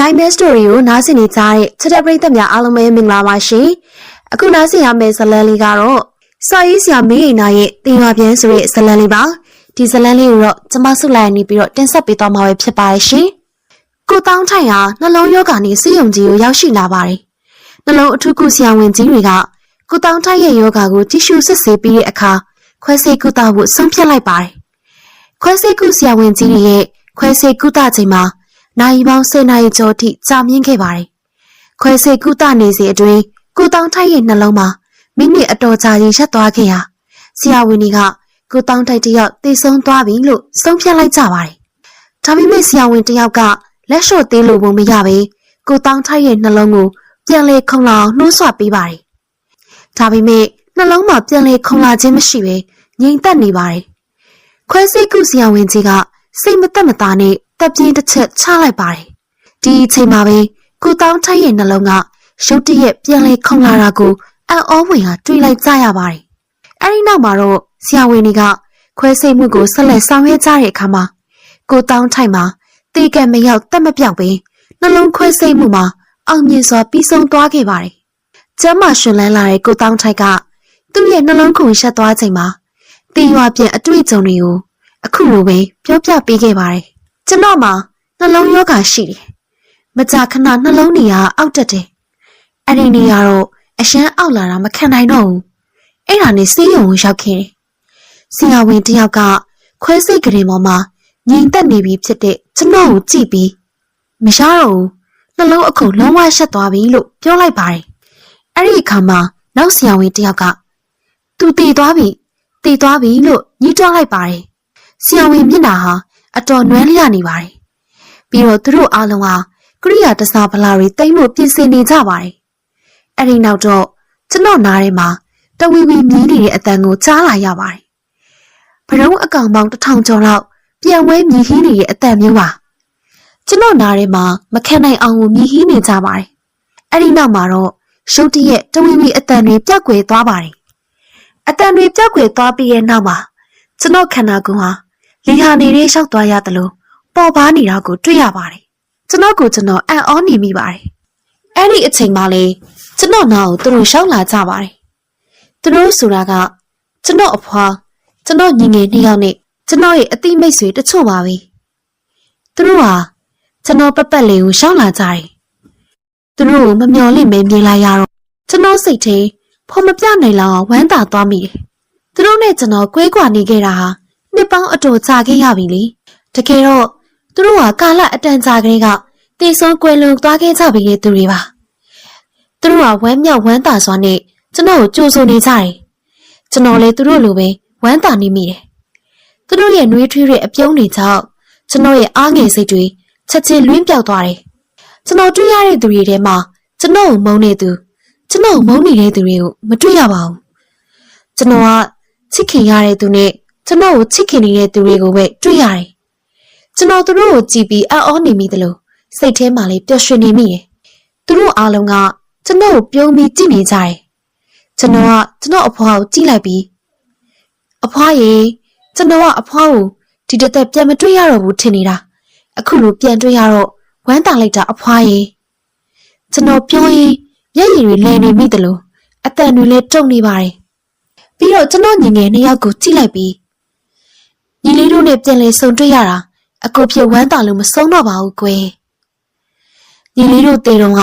Nightmare Story ကိုနားဆင်နေကြတဲ့ချက်တဲ့ပရိသတ်များအားလုံးပဲမင်္ဂလာပါရှင်။အခုနားဆင်ရမယ့်ဇာတ်လမ်းလေးကတော့စာရေးဆရာမင်းအိမ်နာရဲ့တင်ရွာပြန်ဆိုတဲ့ဇာတ်လမ်းလေးပါ။ဒီဇာတ်လမ်းလေးကိုတော့ကျမဆုလိုက်နေပြီးတော့တင်ဆက်ပေးသွားမှာပဲဖြစ်ပါရဲ့ရှင်။ကိုတောင်းထိုင်ဟာနှလုံးရောဂါနဲ့စိတ်ယုံကြည်ကိုရောက်ရှိလာပါတယ်။နှလုံးအထူးကုဆရာဝန်ကြီးတွေကကိုတောင်းထိုင်ရဲ့ယောဂါကိုကြည့်ရှုစစ်ဆေးပြီးတဲ့အခါခွဲစိတ်ကုသဖို့ဆုံးဖြတ်လိုက်ပါတယ်။ခွဲစိတ်ကုဆရာဝန်ကြီးတွေရဲ့ခွဲစိတ်ကုသချိန်မှာ နိုင်ပေါင်း10နာရီကျော်ထိကြာမြင့်ခဲ့ပါတယ်။ခွဲစိတ်ကုသနေစဉ်အတွင်းကိုတောင်းထိုက်ရဲ့နှလုံးမှာမိမိအတော်ကြာရင်ရပ်သွားခဲ့ရာဆရာဝန်တွေကကိုတောင်းထိုက်တယောက်သေဆုံးသွားပြီလို့ဆုံးဖြတ်လိုက်ကြပါတယ်။ဒါပေမဲ့ဆရာဝန်တယောက်ကလက်လျှော့သေးလို့မရပဲကိုတောင်းထိုက်ရဲ့နှလုံးကိုပြန်လေခုံလာအောင်နှိုးဆွပေးပါတယ်။ဒါပေမဲ့နှလုံးမှာပြန်လေခုံလာခြင်းမရှိပဲငြိမ်သက်နေပါတယ်။ခွဲစိတ်ကုဆရာဝန်ကြီးကစိတ်မသက်မသာနဲ့ တက်ပြင်းတစ်ချက်ချလိုက်ပါတယ်။ဒီအချိန်မှာပဲကိုတောင်းထိုက်ရဲ့နှလုံးကရုတ်တရက်ပြန်လဲခုန်လာတာကိုအံ့ဩဝင်ဟာတွေးလိုက်ကြရပါတယ်။အဲဒီနောက်မှာတော့ဆရာဝန်တွေကခွဲစိတ်မှုကိုဆက်လက်ဆောင်ရွက်ကြတဲ့အခါမှာကိုတောင်းထိုက်မှာတေကံမရောက်တက်မပြောက်ပဲနှလုံးခွဲစိတ်မှုမှာအောင်မြင်စွာပြီးဆုံးသွားခဲ့ပါတယ်။ကျမ်းမာရှင်လန်းလာတဲ့ကိုတောင်းထိုက်က သူ့ရဲ့နှလုံးခုန်ရှက်သွားချိန်မှာတေရွာပြန်အတွေ့အကြုံတွေကိုအခုလိုပဲပြောပြပေးခဲ့ပါတယ်။ ကျွန်တော်မှာနှလုံးရောဂါရှိတယ်။မကြာခဏနှလုံးနေရအောက်တက်တယ်။အဲ့ဒီနေရတော့အရှမ်းအောက်လာတာမခံနိုင်တော့ဘူး။အဲ့ဒါနဲ့ဆေးရုံကိုရောက်ခဲ့တယ်။ဆရာဝန်တယောက်ကခွဲစိတ်ကလေးပေါ်မှာငြိမ်သက်နေပြီဖြစ်တဲ့ကျွန်တော်ကိုကြည့်ပြီးမရတော့ဘူး။နှလုံးအခုလုံးဝရှက်သွားပြီလို့ပြောလိုက်ပါတယ်။အဲ့ဒီအခါမှာနောက်ဆရာဝန်တယောက်ကသူတည်သွားပြီတည်သွားပြီလို့ညှိတွားလိုက်ပါတယ်။ဆရာဝန်မျက်နှာဟာ အတော်နွမ်းလျနေပါတယ်။ပြီးတော့သူတို့အားလုံးဟာကရိယာတစားဗလာတွေတိတ်လို့ပြင်ဆင်နေကြပါတယ်။အဲ့ဒီနောက်တော့ကျွန်တော်နားထဲမှာတဝီဝီမြည်နေတဲ့အတန်ကိုကြားလာရပါတယ်။ဘရုံးအကောင်ပေါင်းတစ်ထောင်ကျော်လောက်ပြန်ဝဲမြည်ဟင်းနေတဲ့အတန်မျိုးပါ။ကျွန်တော်နားထဲမှာမခံနိုင်အောင်ကိုမြည်ဟင်းနေကြပါတယ်။အဲ့ဒီနောက်မှာတော့ရုတ်တရက်တဝီဝီအတန်တွေပြက်ကွယ်သွားပါတယ်။အတန်တွေပြက်ကွယ်သွားပြီးရဲ့နောက်မှာကျွန်တော်ခန္ဓာကိုယ်ဟာ လီဟာနေတဲ့လျှောက်သွားရသလိုပေါ်ပါနေတာကိုတွေ့ရပါတယ်။ကျွန်တော်ကိုကျွန်တော်အံ့ဩနေမိပါတယ်။အဲ့ဒီအချိန်မှလေကျွန်တော်နာကိုသူတို့ရှောက်လာကြပါတယ်။သူတို့ဆိုတာကကျွန်တော်အဖွာကျွန်တော်ညီငယ်နှစ်ယောက်နဲ့ကျွန်တော်ရဲ့အတိမိတ်ဆွေတချို့ပါပဲ။သူတို့ဟာကျွန်တော်ပတ်ပတ်လေးကိုရှောက်လာကြတယ်။သူတို့ကိုမမျော်လင့်မဲမြင်လိုက်ရတော့ကျွန်တော်စိတ်ထဲဖော်မပြနိုင်လောက်ဝမ်းသာသွားမိတယ်။သူတို့နဲ့ကျွန်တော်ကွဲကွာနေခဲ့တာဟာ နှစ်ပေါင်းအတော်ကြာခဲ့ရပြီလေတကယ်တော့သူတို့ဟာကာလအတန်ကြာကလေးကတေဆုံးကွယ်လွန်သွားခဲ့ကြပြီလေသူတွေပါသူတို့ဟာဝမ်းမြောက်ဝမ်းသာစွာနဲ့ကျွန်တော်ကိုကြိုဆိုနေကြတယ်ကျွန်တော်လည်းသူတို့လိုပဲဝမ်းသာနေမိတယ်သူတို့ရဲ့နှွေးထွေးတဲ့အပြုံးတွေကြောင့်ကျွန်တော်ရဲ့အားငယ်စိတ်တွေချက်ချင်းလွင့်ပြောက်သွားတယ်ကျွန်တော်တွေ့ရတဲ့သူတွေထဲမှာကျွန်တော်ကိုမုန်းနေသူကျွန်တော်ကိုမုန်းနေတဲ့သူတွေကိုမတွေ့ရပါဘူးကျွန်တော်ကချစ်ခင်ရတဲ့သူနဲ့ ကျွန်တော်ကိုချစ်ခင်နေတဲ့သူတွေကိုပဲတွေ့ရတယ်။ကျွန်တော်သူတို့ကိုကြည့်ပြီးအံ့ဩနေမိတယ်လို့စိတ်ထဲမှာလေးပျော်ရွှင်နေမိတယ်။သူတို့အားလုံးကကျွန်တော်ကိုပြုံးပြီးကြည့်နေကြတယ်။ကျွန်တော်ကကျွန်တော်အဖွားကိုကြည့်လိုက်ပြီးအဖွားရေကျွန်တော်ကအဖွားကိုဒီတစ်သက်ပြန်မတွေ့ရတော့ဘူးထင်နေတာ။အခုလိုပြန်တွေ့ရတော့ဝမ်းသာလိုက်တာအဖွားရေကျွန်တော်ပြောရင်မျက်ရည်တွေလဲနေမိတယ်လို့အတန်တွေလည်းတုံနေပါတယ်။ပြီးတော့ကျွန်တော်ညီငယ်နှစ်ယောက်ကိုကြည့်လိုက်ပြီး ညီလေးတို့နဲ့ပြန်လည်ဆုံတွေ့ရတာအကိုဖြစ်ဝမ်းသာလို့မဆုံးတော့ပါဘူးကွယ်ညီလေးတို့တေတုံက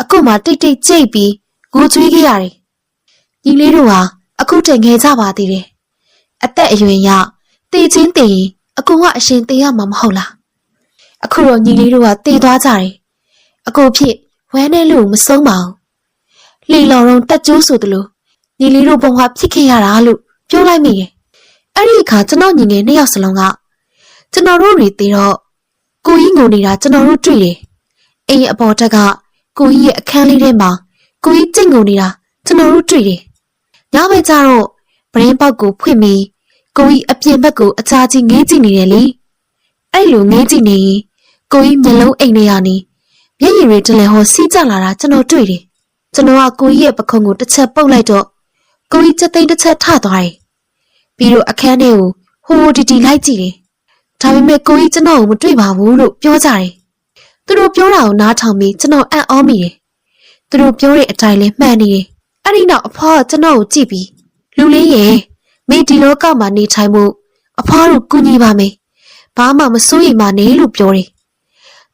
အကိုမှတိတ်တိတ်ကြိတ်ပြီးငိုကြွေးခဲ့ရတယ်ညီလေးတို့ဟာအခုတည်ငယ်ကြပါသေးတယ်အသက်အရွယ်ရတေချင်းတေရင်အကိုကအရှင်တေရမှာမဟုတ်လားအခုတော့ညီလေးတို့ကတေသွားကြတယ်အကိုဖြစ်ဝမ်းနဲ့လို့မဆုံးပါဘူးလှီလော်တော့တက်ကျိုးဆိုသလိုညီလေးတို့ဘဝဖြစ်ခဲ့ရတာလို့ပြောလိုက်မိတယ် အဲ့ဒီအခါကျွန်တော်ညီငယ်နှစ်ယောက်စလုံးကကျွန်တော်တို့တွေတည်တော့ကိုကြီးငိုနေတာကျွန်တော်တို့တွေ့တယ်။အိမ်အပေါ်တက်ကကိုကြီးရဲ့အခန်းလေးထဲမှာကိုကြီးကြိတ်ငိုနေတာကျွန်တော်တို့တွေ့တယ်။ညဘက်ကျတော့ပရင်းပေါက်ကိုဖွင့်ပြီးကိုကြီးအပြင်ဘက်ကိုအချာကြီးငေးကြည့်နေတယ်လေ။အဲ့လိုငေးကြည့်နေရင်ကိုကြီးမျက်လုံးအိမ်ထဲကနေမျက်ရည်တွေတလဲဟောစီးကျလာတာကျွန်တော်တွေ့တယ်။ကျွန်တော်ကကိုကြီးရဲ့ပခုံးကိုတစ်ချက်ပုတ်လိုက်တော့ကိုကြီးချက်သိမ်းတစ်ချက်ထသွားတယ်။ ပြီးတော့အခန်းထဲကိုဟိုဟိုတီတီလိုက်ကြည့်တယ်။ဒါပေမဲ့ကိုကြီးကျွန်တော်ကိုမတွေ့ပါဘူးလို့ပြောကြတယ်။သူတို့ပြောတာကိုနားထောင်ပြီးကျွန်တော်အံ့ဩမိတယ်သူတို့ပြောတဲ့အတိုင်းလဲမှန်နေတယ်အဲ့ဒီနောက်အဖွားကကျွန်တော်ကိုကြည့်ပြီးလူလေးရဲ့မိဒီလောကမှာနေထိုင်မှုအဖွားတို့ကူညီပါမယ်ဘာမှမစိုးရိမ်ပါနဲ့လို့ပြောတယ်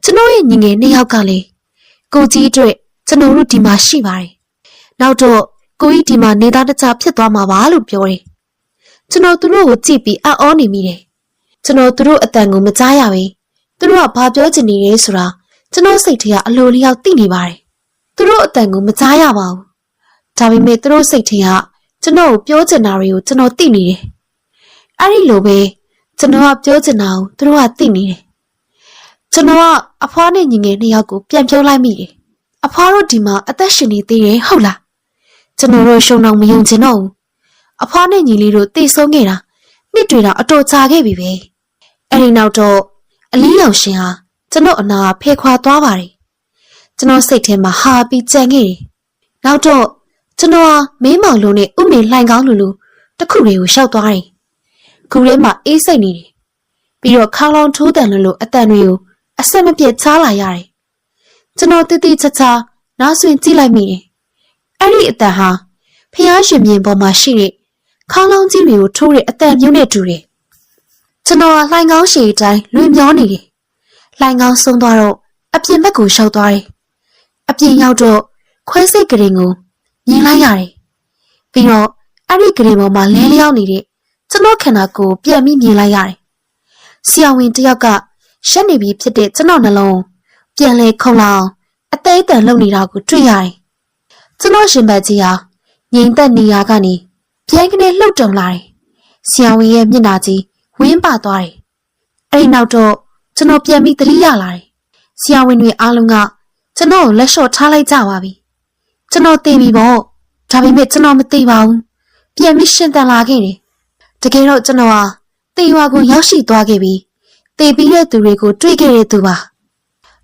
ကျွန်တော်ရဲ့ညီငယ်နှစ်ယောက်ကလည်းကိုကြီးအတွက်ကျွန်တော်တို့ဒီမှာရှိပါတယ်နောက်တော့ကိုကြီးဒီမှာနေသားတခြားဖြစ်သွားမှာပါလို့ပြောတယ် ကျွန်တော်သူတို့ကိုကြည့်ပြီးအံ့ဩနေမိတယ်ကျွန်တော်သူတို့အတန်ကိုမကြားရပဲသူတို့ကဘာပြောချင်နေလဲဆိုတာကျွန်တော်စိတ်ထဲကအလိုလျောက်သိနေပါတယ်သူတို့အတန်ကိုမကြားရပါဘူးဒါပေမဲ့သူတို့စိတ်ထဲကကျွန်တော်ကိုပြောချင်တာတွေကိုကျွန်တော်သိနေတယ်အဲ့ဒီလိုပဲကျွန်တော်ကပြောချင်တာကိုသူတို့ကသိနေတယ်ကျွန်တော်ကအဖွားနဲ့ညီငယ်နှစ်ယောက်ကိုပြန်ပြောလိုက်မိတယ်အဖွားတို့ဒီမှာအသက်ရှင်နေသေးတယ်ဟုတ်လားကျွန်တော်တို့ရှုံတော့မယုံချင်တော့ဘူး အဖွားနဲ့ညီလေးတို့တိတ်ဆုံးခဲ့တာနှစ်တွေတော့အတော်ကြာခဲ့ပြီပဲအဲ့ဒီနောက်တော့အလီရောင်ရှင်ဟာကျွန်တော်အနာဖဲခွာသွားပါတယ်ကျွန်တော်စိတ်ထဲမှာဟာပြီးကြံခဲ့တယ်နောက်တော့ကျွန်တော်ဟာမင်းမောင်လုံးနဲ့ဥမေလှိုင်ကောင်းလူလူတစ်ခုတွေကိုရှောက်သွားတယ်ခုထဲမှာအေးစိတ်နေတယ်ပြီးတော့ခေါင်းလောင်ထိုးတန်လူလူအတန်တွေကိုအဆက်မပြတ်ချားလာရတယ်ကျွန်တော်တိတိချာချာနားဆွင့်ကြည့်လိုက်မိတယ်အဲ့ဒီအတန်ဟာဖျားရှင်မြင်ပေါ်မှာရှိတဲ့ ခေါင်းလောင်းကြီးတွေကိုထိုးတဲ့အတန်မျိုးနဲ့တူတယ်ကျွန်တော်ကလှိုင်ကောင်းရှည်တိုင်းလွင်မျောနေတယ်လှိုင်ကောင်းဆုံးသွားတော့အပြင်ဘက်ကိုရှောက်သွားတယ်အပြင်ရောက်တော့ခွဲစိတ်ကရင်ကိုမြင်လိုက်ရတယ်ပြီးတော့အဲ့ဒီကရင်ပေါ်မှာလဲလျောင်းနေတဲ့ကျွန်တော်ခန္ဓာကိုယ်ပြန်ပြီးမြင်လိုက်ရတယ်ဆရာဝန်တယောက်ကရှက်နေပြီဖြစ်တဲ့ကျွန်တော်နှလုံးပြန်လဲခုံလောင်အသေးအတန်လှုပ်နေတာကိုတွေ့ရတယ်ကျွန်တော်ရှင်ဘက်ကြီးဟာငြိမ်သက်နေရာကနေ ပြိုင်ကနေလှုပ်တုံလာတယ်ဆရာဝန်ရဲ့မျက်နှာကြီးဝင်းပါသွားတယ်အဲ့ဒီနောက်တော့ကျွန်တော်ပြန်ပြီးသတိရလာတယ်ဆရာဝန်တွေအားလုံးကကျွန်တော်ကိုလက်လျှော့ထားလိုက်ကြပါပြီကျွန်တော်သိပြီပေါ့ဒါပေမဲ့ကျွန်တော်မသိပါဘူးပြန်ပြီးရှင်းတန်လာခဲ့တယ်တကယ်တော့ကျွန်တော်ဟာတေရွာကိုရောက်ရှိသွားခဲ့ပြီးတေပြီးတဲ့သူတွေကိုတွေ့ခဲ့တဲ့သူပါ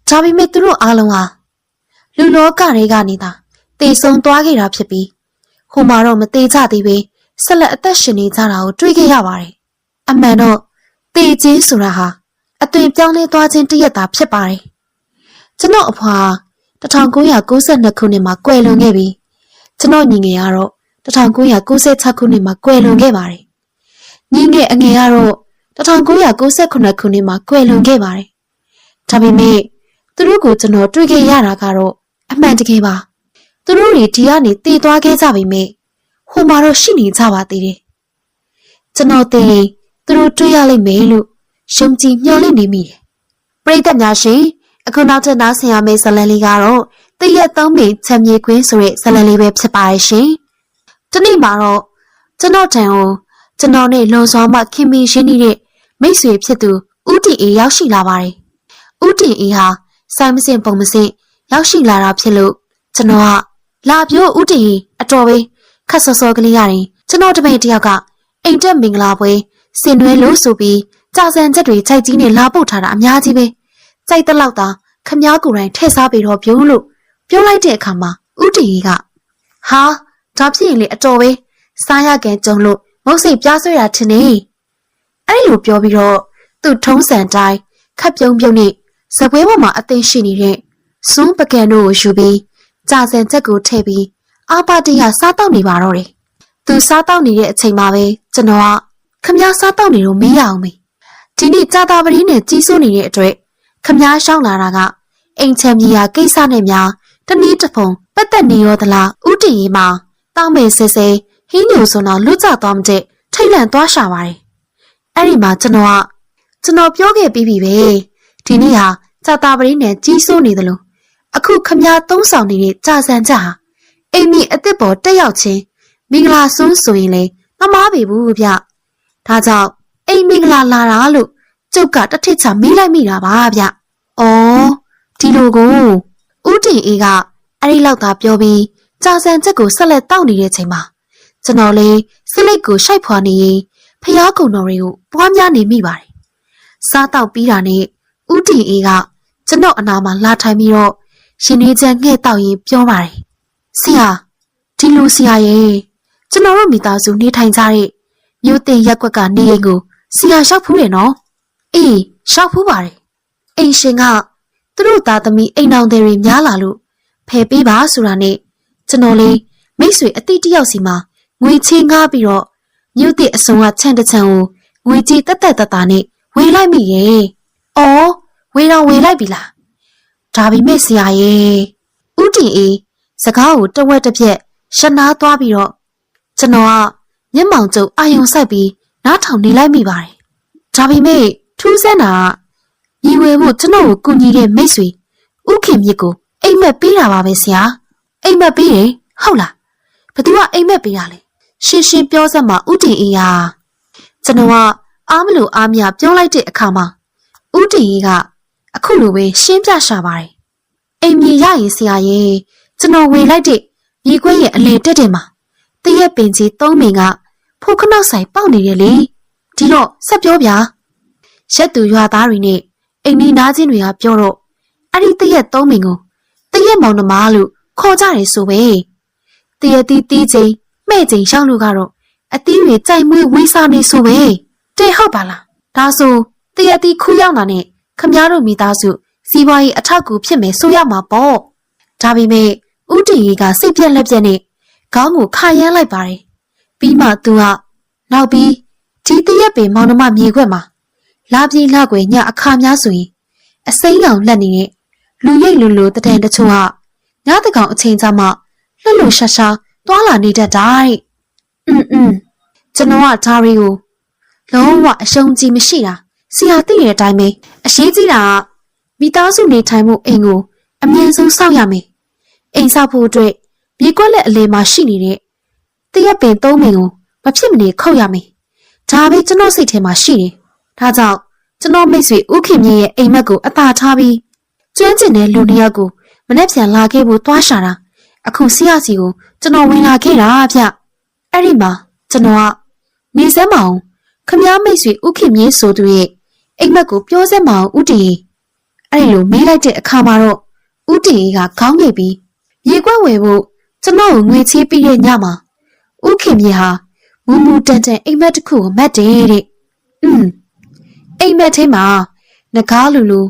ဒါပေမဲ့သူတို့အားလုံးဟာလူလောကတွေကနေသာတေဆုံးသွားခဲ့တာဖြစ်ပြီးဟိုမှာတော့မသေးကြသေးပဲ ဆက်လက်အသက်ရှင်နေကြတာကိုတွေ့ခဲ့ရပါတယ်အမှန်တော့တေခြင်းဆိုတာဟာအသွင်ပြောင်းလဲသွားခြင်းတရက်တာဖြစ်ပါတယ်ကျွန်တော်အဖွာ1992ခုနှစ်မှာကွယ်လွန်ခဲ့ပြီးကျွန်တော်ညီငယ်ကတော့1996ခုနှစ်မှာကွယ်လွန်ခဲ့ပါတယ်ညီငယ်အငယ်ကတော့1998ခုနှစ်မှာကွယ်လွန်ခဲ့ပါတယ်ဒါပေမဲ့သူတို့ကိုကျွန်တော်တွေ့ခဲ့ရတာကတော့အမှန်တကယ်ပါသူတို့တွေဒီကနေတည်သွားခဲ့ကြပြီမေ ဟိုမှာတော့ရှိနေကြပါသေးတယ်ကျွန်တော်တည်ရင်သူတို့တွေ့ရလိမ့်မယ်လို့ယုံကြည်မျှော်လင့်နေမိတယ်ပရိသတ်များရှင်အခုနောက်ထပ်နားဆင်ရမယ့်ဇာတ်လမ်းလေးကတော့တရက်သုံးပင်ချမ်းမြေခွင်းဆိုတဲ့ဇာတ်လမ်းလေးပဲဖြစ်ပါရဲ့ရှင်ဒီနေ့မှာတော့ကျွန်တော်တန်ကိုကျွန်တော်နဲ့လွန်စွာမှခင်မင်ရှင်းနေတဲ့မိတ်ဆွေဖြစ်သူဦးတီအေရောက်ရှိလာပါတယ်ဦးတီအေဟာစိုင်းမစင်ပုံမစင်ရောက်ရှိလာတာဖြစ်လို့ကျွန်တော်ကလာပြိုးဦးတီအေအတော်ပဲ ခက်ဆော့ဆော့ကလေးရတယ်ကျွန်တော်တပည့်တယောက်ကအိမ်တက်မင်္ဂလာပွဲဆင်နွှဲလို့ဆိုပြီးကြာစံချက်တွေခြိုက်ကြီးနဲ့လာပို့ထားတာအများကြီးပဲကြိုက်တဲ့လောက်သာခမားကိုယ်တိုင်ထည့်စားပြီးတော့ပြုံးလို့ပြောလိုက်တဲ့အခါမှာဥတီကြီးကဟာဒါဖြစ်ရင်လေအတော်ပဲစားရကန်ကြုံလို့မုတ်စိတ်ပြားဆွဲတာထင်နေအဲ့လိုပြောပြီးတော့သူ့ထုံးစံတိုင်းခပ်ပြုံးပြုံးနဲ့ဇပွဲပေါ်မှာအသိရှိနေတဲ့စွန်းပကံတို့ကိုယူပြီးကြာစံချက်ကိုထည့်ပြီး အာပါတရစားတော့နေပါတော့တယ်သူစားတော့နေတဲ့အချိန်မှာပဲကျွန်တော်ကခမားစားတော့နေတော့မေးရအောင်မေးဒီနေ့ကြာတာပရင်းနဲ့ကြီးစိုးနေတဲ့အတွက်ခမားရှောင်းလာတာကအိမ်ချမ်းမြေယာကိစ္စနဲ့များတနည်းတစ်ဖုံပတ်သက်နေရောသလားဥတည်ရီမှာတောင်းမေဆဲဆဲဟင်းညိုဆိုတော့လွတ်ကျသွားမတဲ့ထိတ်လန့်သွားရှာပါတယ်အဲ့ဒီမှာကျွန်တော်ကကျွန်တော်ပြောခဲ့ပြီးပြီပဲဒီနေ့ဟာကြာတာပရင်းနဲ့ကြီးစိုးနေသလိုအခုခမားသုံးဆောင်နေတဲ့ကြာစံကြဟာ အိမ်မီအစ်စ်ပေါ်တက်ရောက်ခြင်းမင်္ဂလာဆွန်းဆိုရင်လေမမားပေဘူးဗျဒါကြောင့်အိမ်မင်္ဂလာလာတာလို့ကျုပ်ကတထစ်ချမေးလိုက်မိတာပါဗျ။အော်ဒီလိုကိုဦးတင်အေးကအဲ့ဒီလောက်သာပြောပြီးကြာစံချက်ကိုဆက်လက်တောက်နေတဲ့ချိန်မှာကျွန်တော်လေးစိလိတ်ကိုရှိုက်ဖွာနေရင်ဖျားကုံတော်တွေကိုပွားများနေမိပါတယ်။စားတော့ပြီးတာနဲ့ဦးတင်အေးကကျွန်တော်အနာမှာလာထိုင်ပြီးတော့ရှင်နေချမ်းငှဲ့တောက်ရင်ပြောပါတယ်။ ဆရာဒီလိုဆရာရဲ့ကျွန်တော်တို့မိသားစုနေထိုင်ကြတဲ့မြို့တင်ရက်ကွက်ကနေအိမ်ကိုဆရာလျှောက်ဖူးတယ်နော်။အေးရှောက်ဖူးပါတယ်အိမ်ရှင်ကသူတို့သားသမီးအိမ်အောင်တွေများလာလို့ဖယ်ပေးပါဆိုတာနဲ့ကျွန်တော်လေးမိတ်ဆွေအတိတ်တယောက်စီမှာငွေချေးငှားပြီးတော့မြို့တစ်အစုံကချန်တချန်ကိုငွေကြေးတက်တက်တတာနဲ့ဝေလိုက်မိရဲ့။အော်ဝေတော့ဝေလိုက်ပြီလား။ဒါပေမဲ့ဆရာရဲ့ဥတီအေး စကားကိုတဝက်တစ်ပြက်ရှနာသွားပြီးတော့ကျွန်တော်ကမျက်မှောင်ကျုပ်အာယုံဆိုင်ပြီးနားထောင်နေလိုက်မိပါတယ်။ဒါပေမဲ့ထူးဆန်းတာကညီဝဲဖို့ကျွန်တော်ကိုကူညီတဲ့မိတ်ဆွေဥခင်မြစ်ကိုအိမ်မက်ပေးတာပါပဲဆရာ။အိမ်မက်ပေးတယ်ဟုတ်လား။ဘသူကအိမ်မက်ပေးတာလဲ။ရှင်းရှင်းပြောစမ်းပါဥတီအေးဟာကျွန်တော်ကအားမလို့အားမရပြောလိုက်တဲ့အခါမှာဥတီအေးကအခုလိုပဲရှင်းပြရှာပါတယ်။အိမ်မြေရရင်ဆရာရဲ့ ကျွန်တော်ဝေလိုက်တဲ့မြေခွဲရဲ့အလေတက်တယ်မှာတရက်ပင်ကြီးသုံးပင်ကဖိုးခနောက်ဆိုင်ပေါက်နေတယ်လေဒီတော့ဆက်ပြောဗျာရက်သူရွာသားတွေနဲ့အိမ်နီးနားချင်းတွေကပြောတော့အဲ့ဒီတရက်သုံးပင်ကိုတရက်မောင်နှမလို့ခေါ်ကြတယ်ဆိုပဲတရက်တီးတီးချင်းမှဲ့ချင်းရှောင်းလို့ကတော့အသီးတွေကြိုက်မွေးဝေးစားနေဆိုပဲတဲ့ဟုတ်ပါလားဒါဆိုတရက်တီးခူးရောက်တာနဲ့ခမည်းတော်မိသားစုစီးပွားရေးအထောက်အကူဖြစ်မယ်ဆိုရမှာပေါ့ဒါပေမဲ့ ဥတီရီကစိတ်ပြက်လက်ပြက်နဲ့ခေါင်းကိုခါရမ်းလိုက်ပါတယ်ပြီးမှသူကနောက်ပြီးဒီတရက်ပင်မောင်နှမမြေခွက်မှာလာပြေးလာကွယ်ညအခါများဆိုရင်အစိမ်းလောင်လက်နေတဲ့လူရိတ်လူလူတတဲ့တချို့ကညတကောင်အချိန်ကြမှာလှလှရှာရှာတွာလာနေတတ်တာတဲ့အင်းအင်းကျွန်တော်ကဒါတွေကိုလုံးဝအရှုံးကြီးမရှိတာဆရာသိတဲ့အတိုင်းပဲအရှိကြီးတာကမိသားစုနေထိုင်မှုအိမ်ကိုအမြဲဆုံးစောင့်ရမယ် အိမ်ဆောက်ဖို့အတွက်မြေကွက်လက်အလေမှာရှိနေတဲ့တရက်ပင်သုံးပင်ကိုမဖြစ်မနေခုတ်ရမယ်ဒါပဲကျွန်တော်စိတ်ထဲမှာရှိတယ်ဒါကြောင့်ကျွန်တော်မိတ်ဆွေဥခင်မြင့်ရဲ့အိမ်မက်ကိုအသာထားပြီးကျွမ်းကျင်တဲ့လူတစ်ယောက်ကိုမနေ့ပြန်လာခဲ့ဖို့သွားရှာတာအခုဆရာစီကိုကျွန်တော်ဝင်လာခဲ့တာဗျအဲ့ဒီမှာကျွန်တော်ကနေစမ်းမအောင်ခမားမိတ်ဆွေဥခင်မြင့်ဆိုသူရဲ့အိမ်မက်ကိုပြောစမ်းမအောင်ဥတီအဲ့ဒီလိုမေးလိုက်တဲ့အခါမှာတော့ဥတီကခေါင်းငိတ်ပြီး ရေကွက်ဝယ်ဖို့ကျွန်တော်ကိုငွေချေးပြီးတဲ့ညမှာဥခင်မြင့်ဟာမူမူတန်တန်အိမ်မက်တစ်ခုကိုမတ်တယ်တဲ့အင်းအိမ်မက်ထဲမှာငကားလူလူ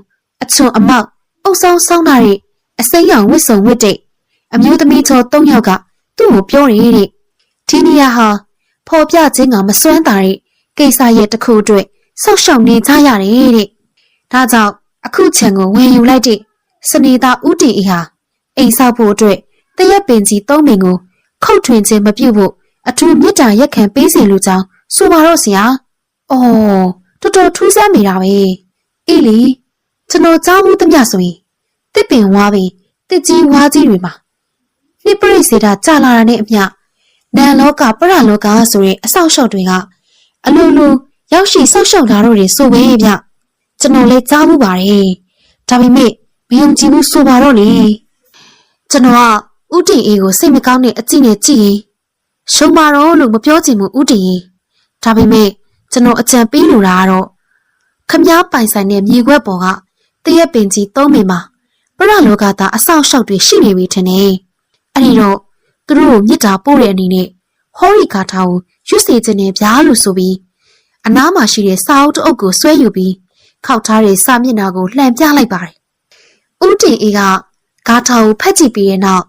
အချွန်အမောက်အုပ်ဆောင်ဆောင်းတာရဲ့အစိမ်းရောင်ဝစ်စုံဝစ်တဲ့အမျိုးသမီးချော၃ယောက်ကသူ့ကိုပြောတယ်တဲ့ဒီနေရာဟာဖော်ပြခြင်းကမစွမ်းတာတဲ့ကိစ္စရဲ့တစ်ခုအတွက်ဆောက်ရှောက်နေကြရတယ်တဲ့ဒါကြောင့်အခုချံကိုဝင်ယူလိုက်တဲ့စနေသားဥတီအေဟာ အိမ်ဆောက်ဖို့အတွက်တရက်ပင်ကြီး၃ပင်ကိုခုတ်ထွင်ခြင်းမပြုတ်ဖို့အထူးမြစ်တာရက်ခံပေးစီလိုကြောင်းဆိုပါတော့ဆရာ။အော်တော်တော်ထူးဆန်းမိတာပဲ။အေးလေကျွန်တော်ကြားမှုသမျှဆိုရင်တစ်ပင်ဝါပင်တစ်ကြီးဝါကြီးတွေမှာနှစ်ပရိစေတာကြာလာတာနဲ့အမျှနန်လောကပရလောကဆိုတဲ့အဆောက်အအုံတွေကအလိုလိုရောက်ရှိဆောက်ရှောက်လာတော့တယ်ဆိုပဲဗျ။ကျွန်တော်လည်းကြားမှုပါတယ်။ဒါပေမဲ့မယုံကြည်ဘူးဆိုပါတော့လေ။ ကျွန်တော်ကဥတီအေကိုစိတ်မကောင်းတဲ့အကြည့်နဲ့ကြည့်ရင်ရှုံပါတော့လို့မပြောချင်ဘူးဥတီရင်ဒါပေမဲ့ကျွန်တော်အကြံပေးလိုတာကတော့ခမားပိုင်ဆိုင်တဲ့မြေခွက်ပေါ်ကတရက်ပင်ကြီးသုံးပင်မှာပရလောကသားအဆောက်အအုံတွေရှိနေပြီထင်တယ်အဲ့ဒီတော့သူတို့ကိုမြစ်တာပို့တဲ့အနေနဲ့ဟောရီကာထာကိုရွတ်စေခြင်းနဲ့ဗျာလို့ဆိုပြီးအနားမှာရှိတဲ့စာအုပ်တအုပ်ကိုဆွဲယူပြီးခောက်ထားတဲ့စာမျက်နှာကိုလှန်ပြလိုက်ပါတယ်ဥတီအေက ဂါထာကိုဖတ်ကြည့်ပြီးတဲ့နောက်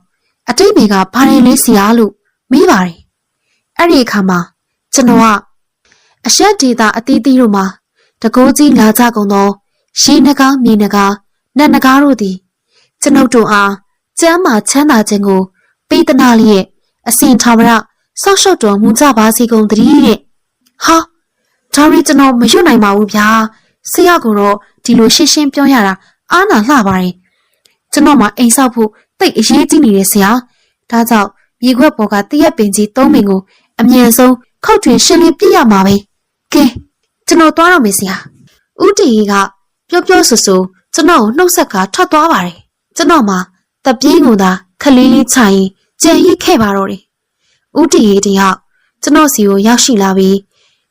အတိတ်ဘေကဘာတွေလဲဆရာလို့မေးပါတယ်အဲ့ဒီအခါမှာကျွန်တော်ကအရှက်ဒေတာအသီးသီးတို့မှာတကိုးကြီးလာကြကုန်သောရေနှကားမြေနှကားနတ်နှကားတို့သည်ကျွန်ုပ်တို့အားကျမ်းမာချမ်းသာခြင်းကိုပေးသနာလျက်အစဉ်ထာဝရဆောက်ရှောက်တော်မူကြပါစေကုန်သတည်းတဲ့ဟာဒါရီကျွန်တော်မရွတ်နိုင်ပါဘူးဗျာဆရာကတော့ဒီလိုရှင်းရှင်းပြောရတာအားနာလှပါတယ် ကျွန်တော်မှအိမ်ဆောက်ဖို့တိတ်အရေးကြီးနေတဲ့ဆရာဒါကြောင့်မြေခွက်ပေါ်ကတရက်ပင်ကြီးသုံးပင်ကိုအမြန်ဆုံးခောက်ထွင်ရှင်းလင်းပြရမှာပဲကဲကျွန်တော်သွားတော့မယ်ဆရာဥတီကပြောပြောဆူဆူကျွန်တော်ကိုနှုတ်ဆက်ကထွက်သွားပါတယ်ကျွန်တော်မှတပြင်းကိုသာခလေးလေးခြိုင်ကြံရစ်ခဲ့ပါတော့တယ်ဥတီရေတယောက်ကျွန်တော်စီကိုရောက်ရှိလာပြီး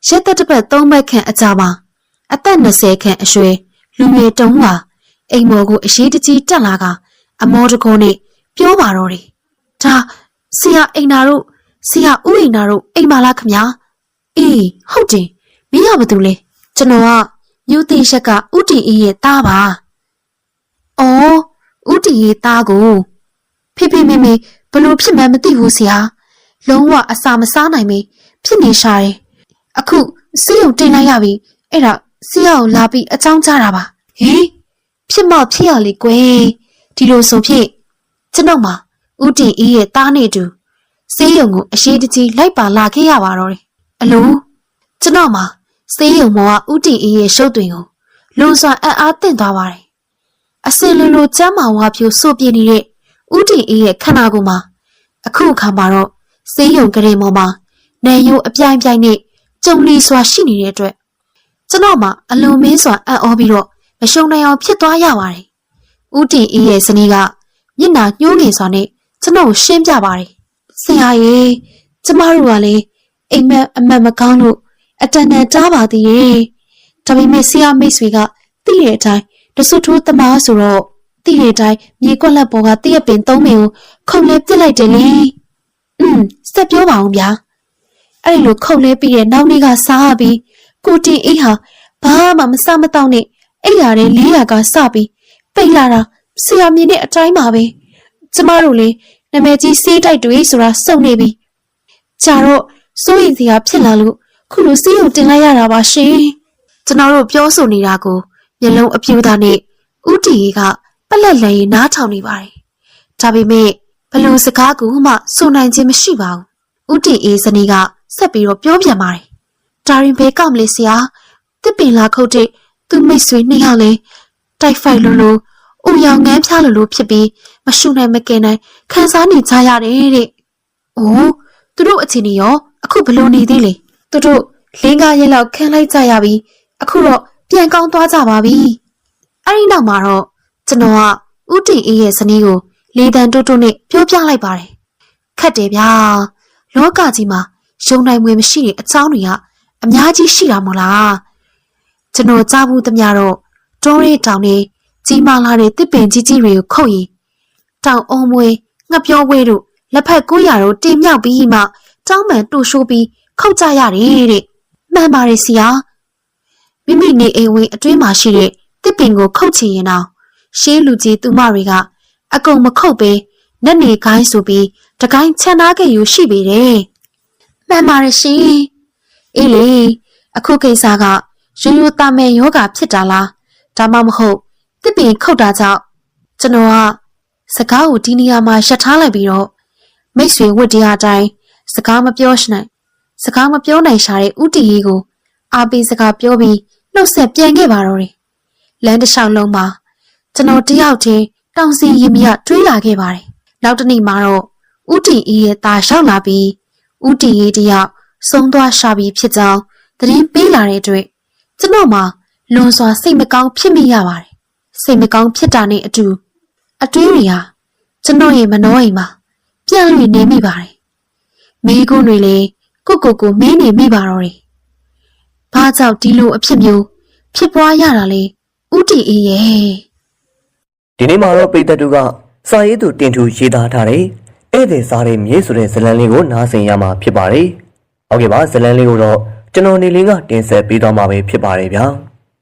ရက်သက်တစ်ပတ်သုံးပတ်ခန့်အကြာမှာအသက်20ခန့်အရွယ်လူငယ်တုံးက အိမ်မော်ကိုအရေးတကြီးတက်လာကအမောတကောနဲ့ပြောပါတော့တယ်ဒါဆရာအိမ်နာတို့ဆရာဥအိမ်နာတို့အိမ်ပါလားခမညာအေးဟုတ်တယ်မင်းရဘာတူလဲကျွန်တော်ကမြို့သိရက်ကဥတီအေးရဲ့သားပါ။အော်ဦးတီရေးသားကိုဖေဖေမေမေဘလို့ဖြစ်မှန်းမသိဘူးဆရာ။လုံးဝအစာမစားနိုင်မေဖြစ်နေရှာတယ်။အခုစီးရုံတင်လိုက်ရပြီ။အဲ့ဒါစီးရကိုလာပြီးအကြောင်းကြားတာပါ။ဟေး ဖြစ်မဖြစ်ရလေကွယ်။ဒီလိုဆိုဖြစ်ကျွန်တော်မှဦးတီအေးရဲ့သားနဲ့အတူစေးရုံကိုအရှိတကြီးလိုက်ပါလာခဲ့ရပါတော့တယ်။အလိုကျွန်တော်မှစေးရုံမောကဦးတီအေးရဲ့ရှုပ်တွင်ကိုလွန်စွာအံ့အားသင့်သွားပါတယ်။အစင်လိုလိုကျမ်းမာဝါဖြိုဆို့ပြနေတဲ့ဦးတီအေးရဲ့ခန္ဓာကိုယ်မှာအခုအခါမှာတော့စေးရုံကလေးမောမှာနေရိုးအပြိုင်ပြိုင်နဲ့ကြုံလီစွာရှိနေတဲ့အတွက်ကျွန်တော်မှအလွန်မင်းစွာအံ့ဩပြီးတော့ မရှုံနိုင်အောင်ဖြစ်သွားရပါတယ်။ဦးတီအေးရဲ့ဇနီးကမျက်နှာညှိုးငင်စွာနဲ့ကျွန်တော်ကိုရှင်းပြပါတယ်။ဆရာကြီးကျမတို့ကလည်းအိမ်မက်အမတ်မကောင်းလို့အတန်တန်တားပါသေးရဲ့။ဒါပေမဲ့ဆရာမိတ်ဆွေကသိတဲ့အတိုင်းတဆုထိုးသမားဆိုတော့သိတဲ့အတိုင်းမြေကွက်လက်ပေါ်ကတည့်ရပင်သုံးပင်ကိုခုံလဲပစ်လိုက်တယ်လေ။อืมစက်ပြောပါအောင်ဗျာ။အဲ့ဒီလိုခုံလဲပြီးတဲ့နောက်နေ့ကစားရပြီးကိုတင်အိတ်ဟာဘာမှမစမတော့နဲ့ အဲ့ရတဲ့လေးရကစပြီးပိတ်လာတာဆရာမြင်တဲ့အတိုင်းပါပဲ။ကျမတို့လေနာမည်ကြီးစေးတိုက်တွေဆိုတာစုံနေပြီ။ကြာတော့စိုးရင်စရာဖြစ်လာလို့ခုလိုစေးရုံတင်လိုက်ရတာပါရှင်။ကျွန်တော်တို့ပြောဆိုနေတာကိုမျက်လုံးအပြူသားနဲ့ဥတီကပလက်လဲရင်နားထောင်နေပါတယ်။ဒါပေမဲ့ဘလို့စကားကူမှစုံနိုင်ခြင်းမရှိပါဘူး။ဥတီအေးစနီးကဆက်ပြီးတော့ပြောပြန်ပါတယ်။ဒါရင်ဘေကမလေးဆရာတစ်ပင်လာခုတ်တဲ့ သူမိတ်ဆွေနှစ်ယောက်လေတိုက်ဖိုက်လို့လို့အိုရောင်ငန်းဖြားလို့လို့ဖြစ်ပြီးမရှုနိုင်မကင်နိုင်ခံစားနေကြရတယ်တဲ့။အိုးသူတို့အချင်းကြီးရော အခုဘလို့နေသေးလဲ။သူတို့လင်းကားရက်လောက်ခံလိုက်ကြရပြီးအခုတော့ပြန်ကောင်းသွားကြပါပြီ။အဲဒီနောက်မှာတော့ကျွန်တော်ကဥတီအေးရဲ့ဇနီးကိုလေတံတိုးတိုးနဲ့ပြောပြလိုက်ပါတယ်။ခက်တယ်ဗျာ။လောကကြီးမှာယုံနိုင်မွေမရှိတဲ့အကြောင်းတွေကအများကြီးရှိတာမဟုတ်လား။ ကျွန်တော်ကြားဘူးသမျှတော့တောရဲတောင်နေကြီးမားလာတဲ့တစ်ပင်ကြီးကြီးတွေကိုခုတ်ရင်တောင်အုံမွေငှက်ပြောဝဲတို့လက်ဖက်ကိုရတို့တင်မြောက်ပြီးမှတောင်းမှန်တူရှိုးပြီးခုတ်ကြရတယ်တဲ့မှန်ပါတယ်ဆရာမိမိနေအိမ်ဝင်အတွင်းမှာရှိတဲ့တစ်ပင်ကိုခုတ်ချင်ရင်တော့ရှေးလူကြီးသူမတွေကအကုန်မခုတ်ပဲနက်နေခိုင်းဆိုပြီးတကိုင်းချန်သားခဲ့ယူရှိပေတယ်မှန်ပါတယ်ရှင်အေးလေအခုကိစ္စက ရိုးရိုးသားမဲ့ယောဂဖြစ်တာလားဒါမှမဟုတ်တစ်ပင်ခုတ်တာကြောင့်ကျွန်တော်ကစကားကိုဒီနေရာမှာရှက်ထားလိုက်ပြီးတော့မိတ်ဆွေဝတ်တရားတိုင်းစကားမပြောရှနိုင် စကားမပြောနိုင်ရှာတဲ့ဥတီကြီးကိုအားပေးစကားပြောပြီးနှုတ်ဆက်ပြန်ခဲ့ပါတော့တယ်လမ်းတစ်လျှောက်လုံးမှာကျွန်တော်တယောက်တည်းတောင်စီရင်မြတွေးလာခဲ့ပါတယ်နောက်တစ်နေ့မှာတော့ဥတီကြီးရဲ့ตาလျှောက်လာပြီးဥတီကြီးတယောက်ဆုံးသွားရှာပြီးဖြစ်ကြောင်းသတင်းပေးလာတဲ့အတွက် ကျွန်တော်မှလွန်စွာစိတ်မကောင်းဖြစ်မိရပါတယ်စိတ်မကောင်းဖြစ်တာနဲ့အတူအတွင်းတွေဟာကျွန်တော်ရဲ့မနှောအိမ်မှာပြန့်လွင့်နေမိပါတယ်မိကုန်းတွေလည်းကိုကိုကိုမင်းနေမိပါတော့တယ်ဘာကြောင့်ဒီလိုအဖြစ်မျိုးဖြစ်ပွားရတာလဲဥတီအေးရဲ့ဒီနေ့မှာတော့ပိတ်သက်တူကစာရေးသူတင်ထူရေးသားထားတဲ့ဧည့်သည်စားတဲ့မြေဆိုတဲ့ဇတ်လန်းလေးကိုနားဆင်ရမှာဖြစ်ပါတယ်။ဟုတ်ကဲ့ပါဇတ်လန်းလေးကိုတော့ ကျွန်တော်နေလင်းကတင်ဆက်ပေးသွားမှာပဲဖြစ်ပါတယ်ဗျာ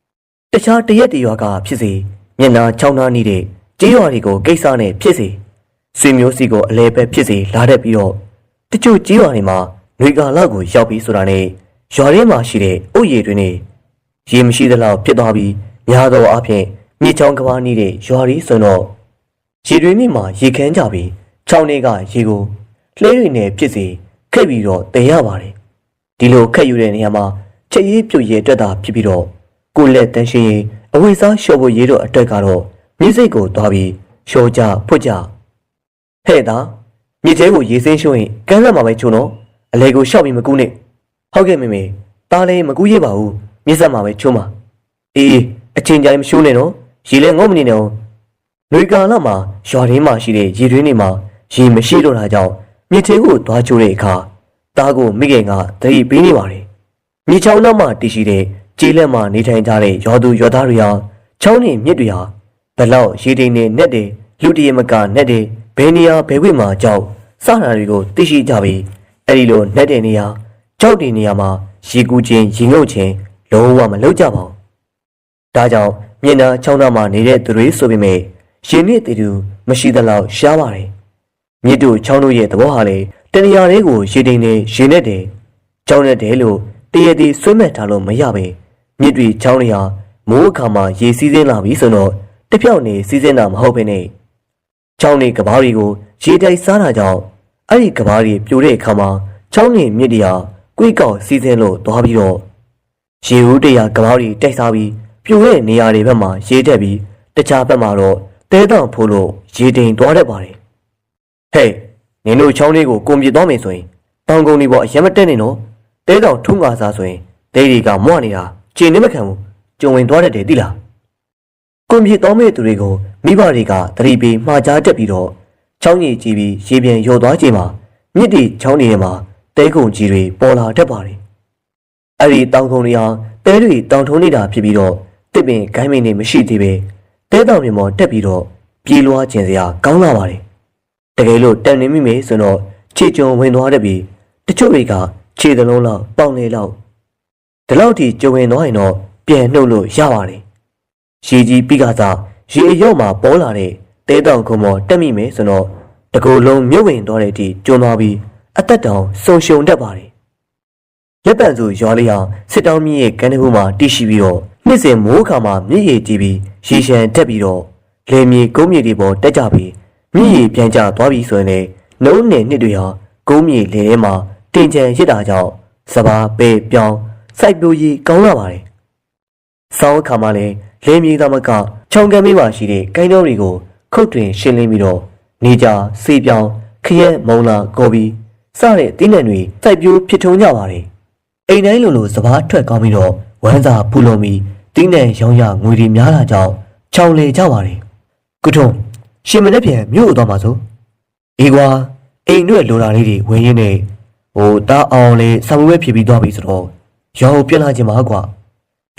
။တခြားတရက်တရွာကဖြစ်စီမျက်နာချောင်းနှားနေတဲ့ကြေးရွာတွေကိုကိစ္စနဲ့ဖြစ်စီဆွေမျိုးစီကိုအလဲပဲဖြစ်စီလာတတ်ပြီးတော့တချို့ကြေးရွာတွေမှာຫນွေကာလကိုရောက်ပြီးဆိုတာနဲ့ရွာထဲမှာရှိတဲ့အုတ်ရည်တွေနဲ့ရေမရှိသလောက်ဖြစ်သွားပြီးများသောအားဖြင့်မြေချောင်းကဘာနေတဲ့ရွာရီဆိုတော့ရေတွေမြင့်မှာရေခမ်းကြပြီးချောင်းတွေကရေကိုလှဲတွေနဲ့ဖြစ်စီခက်ပြီးတော့တင်ရပါတယ် ဒီလိုခက်ယူတဲ့နေရာမှာချက်ရေးပြုတ်ရဲအတွက်တာဖြစ်ပြီးတော့ကိုလက်တန်းရှင်းရင်အဝိစားလျှော်ဖို့ရေးတော့အတွက်ကတော့မြေစိတ်ကိုသွားပြီးလျှော်ကြဖွတ်ကြဟဲ့သားမြေကျဲကိုရေစင်းရှုံးရင်ကမ်းလက်မှာပဲချုံတော့အလေကိုရှောက်ပြီးမကူးနဲ့ဟုတ်ကဲ့မေမေตาလည်းမကူးရပါဘူးမြေဆက်မှာပဲချုံးပါအေးအချင်းကြိုင်မရှုံးနဲ့နော်ရေလည်းငေါ့မနေနဲ့အောင်နှွေကာလမှာရွာရင်းမှာရှိတဲ့ရေတွင်းတွေမှာရေမရှိတော့တာကြောင့်မြေထဲကိုသွားချိုးတဲ့အခါ သားကိုမိခင်ကတတိပေးနေပါတယ်မြေချောင်းနောက်မှာတည်ရှိတဲ့ကြေးလက်မှာနေထိုင်ကြတဲ့ရွာသူရွာသားတွေဟာချောင်းနဲ့မြစ်တွေဟာဘလောက်ရေတိမ်နဲ့နဲ့တဲ့လူတရမကနဲ့တဲ့ဘယ်နေရာဘယ်ဝိမှာကြောက်စတာတွေကိုသိရှိကြပြီးအဲ့ဒီလိုနဲ့တဲ့နေရာကြောက်တဲ့နေရာမှာရေကူးခြင်းရေငုပ်ခြင်းလုံးဝမလုပ်ကြပါဘူးဒါကြောင့်မျက်နှာချောင်းသားမှာနေတဲ့သူတွေဆိုပေမဲ့ရင်နစ်တူမရှိသလောက်ရှားပါတယ်မြစ်တို့ချောင်းတို့ရဲ့သဘောဟာလေ တနေရာလေးကိုရေတိမ်နေရေနဲ့တယ်ကြောင်းနဲ့တယ်လို့တရတီဆွဲမဲ့ထားလို့မရပဲမြစ်တွေချောင်းတွေဟာမိုးအခါမှာရေစီးစင်းလာပြီဆိုတော့တစ်ပြောက်နေစီးစင်းတာမဟုတ်ဘဲနဲ့ချောင်းတွေကဘားတွေကိုရေတိုက်စားတာကြောင့်အဲ့ဒီကဘားတွေပြိုတဲ့အခါမှာချောင်းတွေမြစ်တွေဟာကွေးကောက်စီးစင်းလို့သွားပြီးတော့ရေဦးတရာကဘားတွေတိုက်စားပြီးပြိုတဲ့နေရာတွေဘက်မှာရေတက်ပြီးတခြားဘက်မှာတော့တဲတောင်ဖိုးလို့ရေတိမ်သွားတတ်ပါတယ်ဟဲ့ နင်တို့ချောင်းလေးကိုကွန်ပြစ်သွားမယ်ဆိုရင်တောင်ကုန်တွေပေါ်အရင်မတက်နေနော်တဲတောင်ထုံးကားစားဆိုရင်ဒိတွေကမွနေတာခြေနေမခံဘူးကြုံဝင်သွားတတ်တယ်သိလားကွန်ပြစ်သွားမဲ့သူတွေကိုမိဘတွေကသတိပေးမှားကြားတက်ပြီးတော့ချောင်းကြီးကြည့်ပြီးရေပြန်ရော်သွားချိန်မှာမြစ်တီချောင်းတွေထဲမှာတဲကုန်ကြီးတွေပေါ်လာတတ်ပါတယ်အဲ့ဒီတောင်ခုံတွေဟာတဲတွေတောင်ထုံးနေတာဖြစ်ပြီးတော့တစ်ပင်ဂိုင်းမင်းတွေမရှိသေးပဲတဲတောင်မြေပေါ်တက်ပြီးတော့ပြေးလွှားခြင်းစရာကောင်းလာပါတယ် တကယ်လို့တန်နေမိမေဆိုတော့ခြေကြုံဝင်သွားတတ်ပြီးတချို့တွေကခြေသလုံးလောက်ပေါင်လေလောက်ဒီလောက်ထိကြုံဝင်သွားရင်တော့ပြန်နှုတ်လို့ရပါတယ်ရေကြီးပြီးကစားရေအရောက်မှာပေါ်လာတဲ့တဲတောင်ခုံပေါ်တက်မိမယ်ဆိုတော့တကူလုံးမြုပ်ဝင်သွားတဲ့အထိကျွန်းသွားပြီးအသက်တောင်ဆုံရှုံတတ်ပါတယ်လက်ပံစုရွာလေးအောင်စစ်တောင်းမြင့်ရဲ့ကမ်းတကူမှာတည်ရှိပြီးတော့နှစ်စဉ်မိုးခါမှာမြစ်ရည်ကြည့်ပြီးရေရှမ်းတက်ပြီးတော့လေမြေကုန်းမြေတွေပေါ်တက်ကြပြီး မြစ်ရည်ပြန်ကျသွားပြီးဆိုရင်လေနှုံးနယ်နှစ်တွေဟာကုန်းမြေလေထဲမှာတင်ချန်ရစ်တာကြောင့်စပါးပဲပြောင်းစိုက်ပျိုးရေးကောင်းလာပါတယ်။ဆောင်းအခါမှာလည်းလေမြေသမကချောင်းကမ်းမေးမှာရှိတဲ့ကိုင်းတော်တွေကိုခုတ်တွင်ရှင်းလင်းပြီးတော့နေကြစေးပြောင်းခရက်မုံလာကော်ပြီးစတဲ့တင်းနယ်တွေစိုက်ပျိုးဖြစ်ထုံကြပါတယ်။အိမ်တိုင်းလိုလိုစပားထွက်ကောင်းပြီးတော့ဝမ်းစာဖူလုံပြီးတင်းနဲ့ရောင်းရငွေတွေများလာကြောင်းချောင်လေကြပါတယ်ကုထုံ ရှင်မနေ့ပြန်မြို့ကိုသွားမှာဆိုအေးကွာအိမ်တို့လိုတာလေးတွေဝင်ရင်းနဲ့ဟိုတားအောင်လေးဆံမွေးဖြစ်ပြီးသွားပြီဆိုတော့ရောင်းပြက်လာခြင်းပါကွာ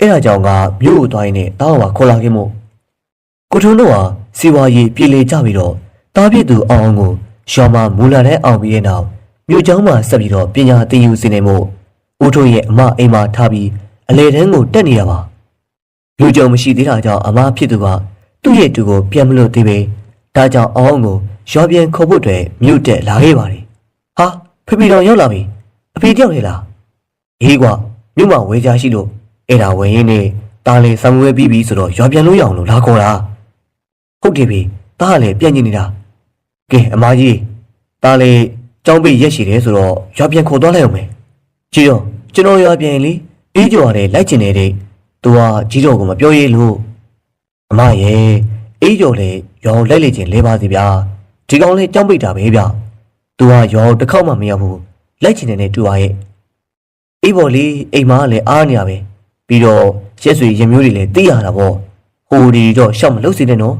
အဲ့ဒါကြောင့်ကမြို့ကိုသွားရင်းနဲ့တားအောင်ပါခေါ်လာခဲ့မို့ကုထုံတို့ဟာစီဝါရီပြည်လေကြပြီးတော့တားပြစ်သူအောင်အောင်ကိုရောင်းမမူလာတဲ့အောင်ပြီးတဲ့နောက်မြို့ကျောင်းမှာဆက်ပြီးတော့ပညာသင်ယူစီနေမှုဦးထွန်းရဲ့အမအိမ်မှာထားပြီးအလေတန်းကိုတက်နေရပါလူကြုံမရှိသေးတာကြောင့်အမဖြစ်သူကသူ့ရဲ့တူကိုပြန်မလို့သေးပဲ ဒါကြောင့်အောင်အောင်ကိုရောပြန်ခေါ်ဖို့အတွက်မြို့တက်လာခဲ့ပါတယ်ဟာဖေဖေတော်ရောက်လာပြီအဖေတယောက်လေလားအေးကွာမြို့မှာဝေကြရှိလို့အဲ့ဒါဝင်ရင်းနဲ့တားလေဆံမွေးပြီးပြီဆိုတော့ရောပြန်လို့ရအောင်လို့လာခေါ်တာဟုတ်တယ်ဖေတားကလည်းပြန့်ညင်နေတာကဲအမကြီးတားလေကြောင်းပိတ်ရက်ရှိတယ်ဆိုတော့ရောပြန်ခေါ်သွားလိုက်အောင်မယ်ကြည့်တော့ကျွန်တော်ရွာပြန်လေအေးကြော်ရတယ်လိုက်ကျင်နေတဲ့သူကကြီးတော်ကမပြောရလို့အမရဲ့အေးကြော်လေ ရွာကိုလိုက်လေကျင်လဲပါစီဗျာဒီကောင်လေးကြောင်းပိတ်တာပဲဗျသူကရွာကိုတစ်ခေါက်မှမရောက်ဘူးလိုက်ကျင်နေတဲ့တူပါရဲ့အေးပေါ်လေးအိမ်မကလည်းအားနေရပဲပြီးတော့ရက်ဆွေရင်မျိုးတွေလည်းသိရတာပေါ့ဟိုဒီတော့ရှောက်မလို့စီနဲ့နော်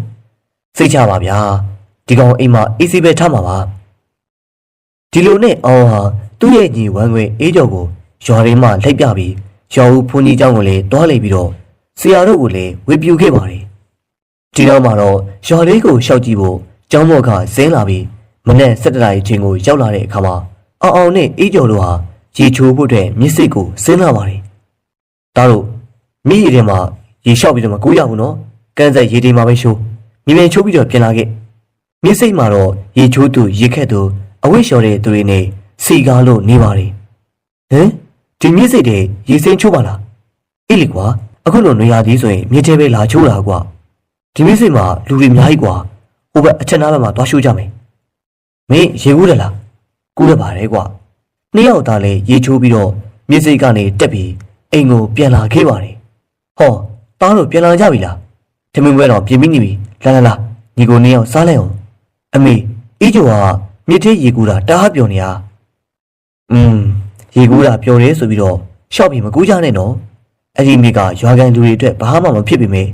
စိတ်ချပါဗျာဒီကောင်အိမ်မအေးစီပဲထားမှာပါ ဒီလိုနဲ့အောင်ဟာသူ့ရဲ့ညီဝမ်းခွေအေးကျော်ကိုရွာရင်းမှလိုက်ပြပြီးရွာဦးဖုန်ကြီးเจ้าကိုလည်းတွားလိုက်ပြီးတော့ဆရာတို့ကိုလည်းဝေပြူခဲ့ပါတယ် ဒီနောက်မှာတော့ရွာလေးကိုရှောက်ကြည့်ဖို့ကျောင်းမော့ကဇင်းလာပြီးမနေ့၁၇နာရီချင်းကိုရောက်လာတဲ့အခါမှာအောင်အောင်နဲ့အေးကျော်တို့ဟာရေချိုးဖို့အတွက်မြစ်စိတ်ကိုဆင်းလာပါတယ်ဒါတို့မိရီထဲမှာရေလျှောက်ပြီးတော့မကူရဘူးနော်ကန်းဆက်ရေဒီမှာပဲရှိုးမြင်မြင်ချိုးပြီးတော့ပြင်လာခဲ့မြစ်စိတ်မှာတော့ရေချိုးသူရေခက်သူအဝိရှော်တဲ့သူတွေနဲ့စီကားလို့နေပါလေဟမ်ဒီမြစ်စိတ်တွေရေစိမ်းချိုးပါလားအေးလေကွာအခုလိုနေရာကြီးဆိုရင်မြစ်ထဲပဲလာချိုးတာကွာ ဒီမြစ်စိတ်မှာလူတွေအများကြီးကွာဟိုဘက်အချက်နားဘက်မှာသွားရှိုးကြမယ်မင်းရေကူးတယ်လားကူးရပါတယ်ကွာနှစ်ယောက်သားလည်းရေချိုးပြီးတော့မြစ်စိတ်ကနေတက်ပြီးအိမ်ကိုပြန်လာခဲ့ပါတယ်ဟောတားတို့ပြန်လာကြပြီလားထမင်းပွဲတော့ပြင်ပြီးနေပြီလာလာလာညီကိုနှစ်ယောက်စားလိုက်အောင်အမေအေးကျော်ကမြစ်သေးရေကူတာတအားပြောနေရอืมရေကူတာပြောတယ်ဆိုပြီးတော့ရှောက်ပြီးမကူးကြနဲ့နော်အဲ့ဒီမိကရွာကန်လူတွေအတွက်ဘာမှမဖြစ်ပေမဲ့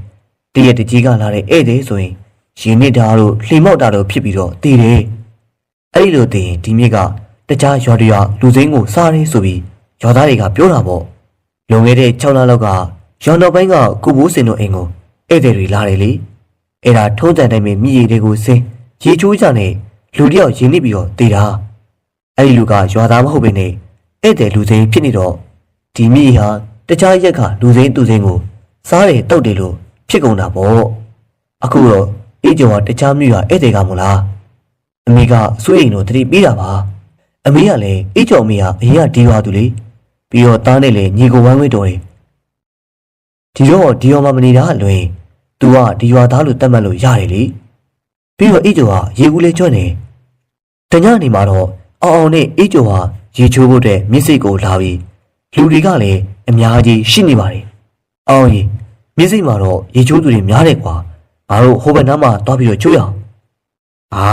တရက်တကြီးကလာတဲ့ဧည့်သည်ဆိုရင်ရင်နစ်တာတို့လှိမောက်တာတို့ဖြစ်ပြီးတော့တည်တယ်အဲ့ဒီလိုတည်ရင်ဒီမြစ်ကတခြားရွာတွေကလူစိမ်းကိုစားရဲဆိုပြီးရွာသားတွေကပြောတာပေါ့လွန်ခဲ့တဲ့6လလောက်ကရွာတော်ပိုင်းကကုဘိုးစင်တို့အိမ်ကိုဧည့်သည်တွေလာတယ်လေအဲ့ဒါထုံးတန်တိုင်းပဲမြည်ရည်တွေကိုစင်းရေချိုးကြနဲ့လူတယောက်ရင်းနှီးပြီးတော့တေးတာအဲ့ဒီလူကရွာသားမဟုတ်ဘဲနဲ့ဧည့်သည်လူစိမ်းဖြစ်နေတော့ဒီမြည်ဟာတခြားရက်ကလူစိမ်းသူစိမ်းကိုစားတယ်တုတ်တယ်လို့ ဖြစ်ကုန်တာပေါ့အခုတော့အေးကျော်ကတခြားမြို့ရဧည့်သည်ကမို့လားအမေကစွေးအိမ်တို့တတိပေးတာပါအမေကလည်းအေးကျော်အမေကအရင်ကဒီရွာသူလေပြီးတော့သားနဲ့လည်းညီကိုဝမ်းဝဲတော်တယ်ဒီတော့ဒီရွာမှာမနေတာအလွင် तू ကဒီရွာသားလို့တတ်မှတ်လို့ရတယ်လေပြီးတော့အေးကျော်ကရေကူးလေးကျွတ်နေတညနေမှာတော့အောင်အောင်နဲ့အေးကျော်ဟာရေချိုးဖို့အတွက်မြစ်စိတ်ကိုလာပြီးလူတွေကလည်းအများကြီးရှိနေပါတယ်အောင်ကြီး မြစ်စိတ်မှာတော့ရေချိုးသူတွေများတယ်ကွာငါတို့ဟိုဘက်နားမှာတွားပြီးတော့ချိုးရအောင်ဟာ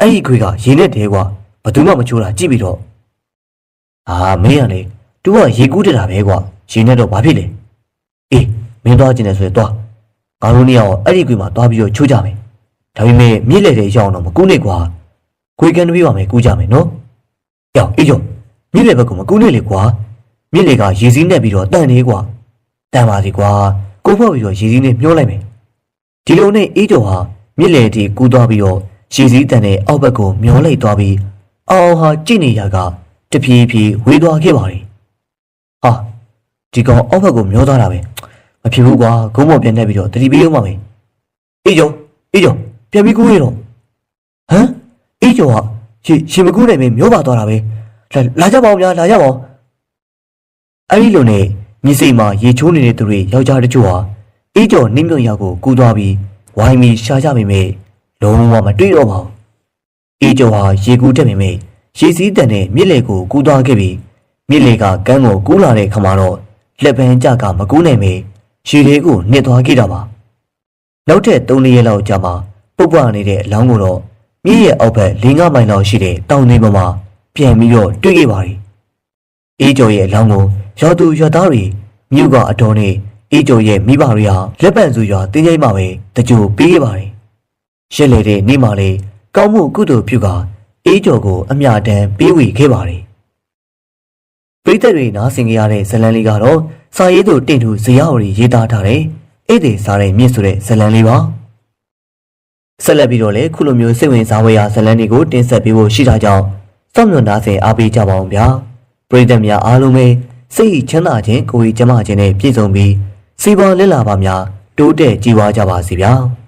အဲ့ဒီခွေကရေနဲ့တဲကွာဘယ်သူမှမချိုးတာကြည့်ပြီးတော့ဟာမင်းကလေ तू ကရေကူးတက်တာပဲကွာရေနဲ့တော့ဘာဖြစ်လဲအေးမင်းသွားကျင်တယ်ဆိုရင်သွားငါတို့နေရာအဲ့ဒီခွေမှာတွားပြီးတော့ချိုးကြမယ်ဒါပေမဲ့မြစ်လေတဲ့ရောက်အောင်တော့မကူးနဲ့ကွာခွေကန်တွေးပါမယ်ကူးကြမယ်နော်ယောအေးကျော်မြစ်လေဘက်ကမကူးနဲ့လေကွာမြစ်လေကရေစည်းနဲ့ပြီးတော့တန်နေကွာတန်ပါစီကွာ ကိုဖောက်ပြီးတော့ရေစည်းနဲ့မျောလိုက်မယ်ဒီလိုနဲ့အေးကျော်ဟာမြစ်လေတီကူးသွားပြီးတော့ရေစည်းတန်တဲ့အောက်ဘက်ကိုမျောလိုက်သွားပြီးအောင်ဟာကြည့်နေရကတဖြည်းဖြည်းဝေးသွားခဲ့ပါလေ။ဟာဒီကောင်အောက်ဘက်ကိုမျောသွားတာပဲ။မဖြစ်ဘူးကွာဂုံးမော်ပြန်နေပြီးတော့တတိပေးအောင်ပါမယ်။အေးကျော်အေးကျော်ပြန်ပြီးကူးရတော့ဟမ်အေးကျော်ကရေရေမကူးနိုင်မင်းမျောပါသွားတာပဲ။လာလာကြပါဦးများလာကြပါဦး။အဲဒီလိုနဲ့ မြစ်စိမ်မှာရေချိုးနေတဲ့သူတွေယောက်ျားတချို့ဟာအေးကျော်နှင်းမြုံရောက်ကိုကူးသွားပြီးဝိုင်းပြီးရှာကြမိမိလုံးဝမတွေ့တော့ပါဘူးအေးကျော်ဟာရေကူးတက်မိမိရေစည်းတန်နဲ့မြစ်လေကိုကူးသွားခဲ့ပြီးမြစ်လေကကမ်းကိုကူးလာတဲ့ခါမှာတော့လက်ပန်းကြကမကူးနိုင်မေရေလေးကိုနှစ်သွားခဲ့တာပါနောက်ထပ်၃လရက်လောက်ကြာမှပုတ်ပွားနေတဲ့အလောင်းကိုတော့မြစ်ရဲ့အောက်ဘက်၄၅မိုင်လောက်ရှိတဲ့တောင်တွေပေါ်မှာပြန်ပြီးတော့တွေ့ခဲ့ပါတယ်အေးကျော်ရဲ့အလောင်းကို ရောသူရောသားတွေမြို့ကအတော်နဲ့အေးကျော်ရဲ့မိဘတွေဟာလက်ပံစုရွာတင်းကျိုင်းမှာပဲတကြိုပေးရပါတယ်။ရက်လေတဲ့နေ့မှလေကောင်းမှုကုသိုလ်ပြုကအေးကျော်ကိုအမြတမ်းပေးဝေခဲ့ပါတယ်။ပိသက်တွေနားဆင်ကြရတဲ့ဇလန်လေးကတော့စာရေးသူတင့်ထူဇေယျဝရီရေးသားထားတဲ့ဧည့်သည်စားတဲ့မြင့်ဆိုတဲ့ဇလန်လေးပါ။ဆက်လက်ပြီးတော့လေခုလိုမျိုးစိတ်ဝင်စားဖွယ်ရာဇလန်တွေကိုတင်ဆက်ပေးဖို့ရှိတာကြောင့်စောင့်မျှော်နားဆင်အားပေးကြပါအောင်ဗျာ။ပရိသတ်များအားလုံးပဲ စိတ်ချမ်းသာခြင်းကိုယ်ကြီးကျန်းမာခြင်းနဲ့ပြည့်စုံပြီးစီပွားလက်လာပါများတိုးတက်ကြည်ဝါကြပါစေဗျာ။